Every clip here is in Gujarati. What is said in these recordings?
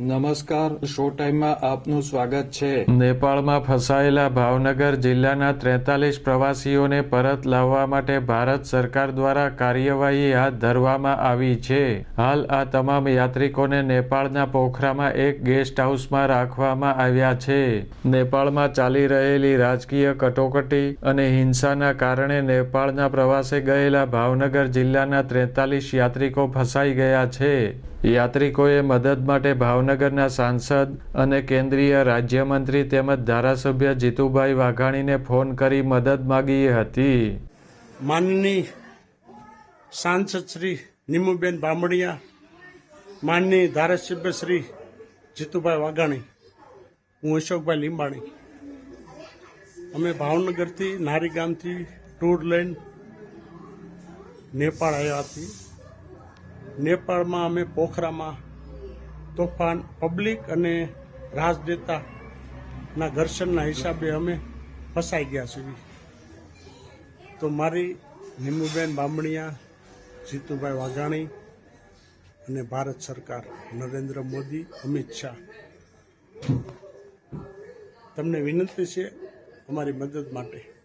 નમસ્કાર, શો ટાઈમમાં આપનું સ્વાગત છે. નેપાળમાં ફસાયેલા ભાવનગર જિલ્લાના ત્રેતાલીસ પ્રવાસીઓને પરત લાવવા માટે ભારત સરકાર દ્વારા કાર્યવાહી હાથ ધરવામાં આવી છે. હાલ આ તમામ યાત્રિકોને નેપાળના પોખરામાં એક ગેસ્ટ હાઉસમાં રાખવામાં આવ્યા છે. નેપાળમાં ચાલી રહેલી રાજકીય કટોકટી અને હિંસાના કારણે નેપાળના પ્રવાસે ગયેલા ભાવનગર જિલ્લાના ત્રેતાલીસ યાત્રિકો ફસાઈ ગયા છે. યાત્રિકોએ મદદ માટે ભાવનગરના સાંસદ અને કેન્દ્રીય રાજ્યમંત્રી તેમજ ધારાસભ્ય જીતુભાઈ વાઘાણીને ફોન કરી મદદ માગી હતી. માનની સાંસદ શ્રી નિમુબેન બામણિયા, માનની ધારાસભ્ય શ્રી જીતુભાઈ વાઘાણી, હું અશોકભાઈ લીંબાણી. અમે ભાવનગરથી નારી ગામથી ટૂર લઈને નેપાળ આવ્યા હતી નેપાળમાં અમે પોખરામાં તોફાન પબ્લિક અને રાજનેતાના ઘર્ષણના હિસાબે અમે ફસાઈ ગયા છીએ. તો મારી નિમુબેન બામણિયા, જીતુભાઈ વાઘાણી અને ભારત સરકાર નરેન્દ્ર મોદી, અમિત શાહ. તમને વિનંતી છે અમારી મદદ માટે.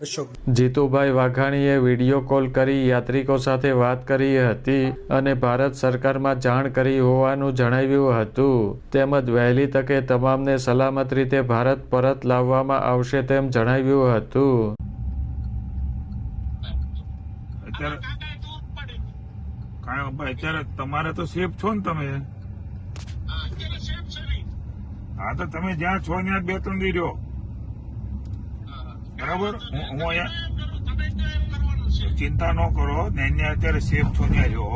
જીતુભાઈ વાઘાણીએ વીડિયો કોલ કરી યાત્રિકો સાથે વાત કરી હતી અને ભારત સરકારમાં જાણ કરી હોવાનું જણાવ્યું હતું. તેમજ વહેલી તકે તમામને સલામત રીતે ભારત પરત લાવવામાં આવશે તેમ જણાવ્યું હતું. અત્યારે તમારે તો સેફ છો ને તમે? હા તો તમે જ્યાં છો ત્યાં બે ત્રણ દી રહ્યો. બરાબર? હું હું અહીંયા ચિંતા ન કરો. ને અહીંયા અત્યારે સેફ છો ત્યાં જો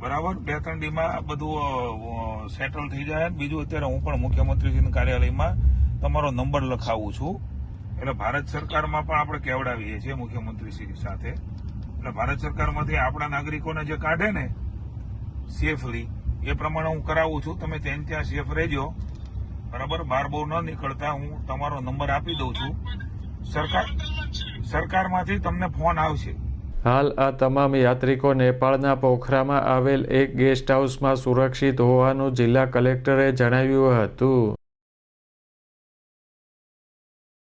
બરાબર? બે ત્રણ દીમાં બધું સેટલ થઈ જાય. બીજું અત્યારે હું પણ મુખ્યમંત્રીશ્રીના કાર્યાલયમાં તમારો નંબર લખાવું છું. એટલે ભારત સરકારમાં પણ આપણે કેવડાવીએ છીએ મુખ્યમંત્રીશ્રી સાથે. એટલે ભારત સરકારમાંથી આપણા નાગરિકોને જે કાઢે ને સેફલી એ પ્રમાણે હું કરાવું છું. તમે ત્યાં ત્યાં સેફ રહેજો. બરાબર? બાર બહુ ન નીકળતા. હું તમારો નંબર આપી દઉં છું. સરકાર સરકારમાંથી તમને ફોન આવશે. હાલ આ તમામ યાત્રિકો નેપાળના પોખરામાં આવેલ એક ગેસ્ટ હાઉસમાં સુરક્ષિત હોવાનું જિલ્લા કલેક્ટરે જણાવ્યું હતું.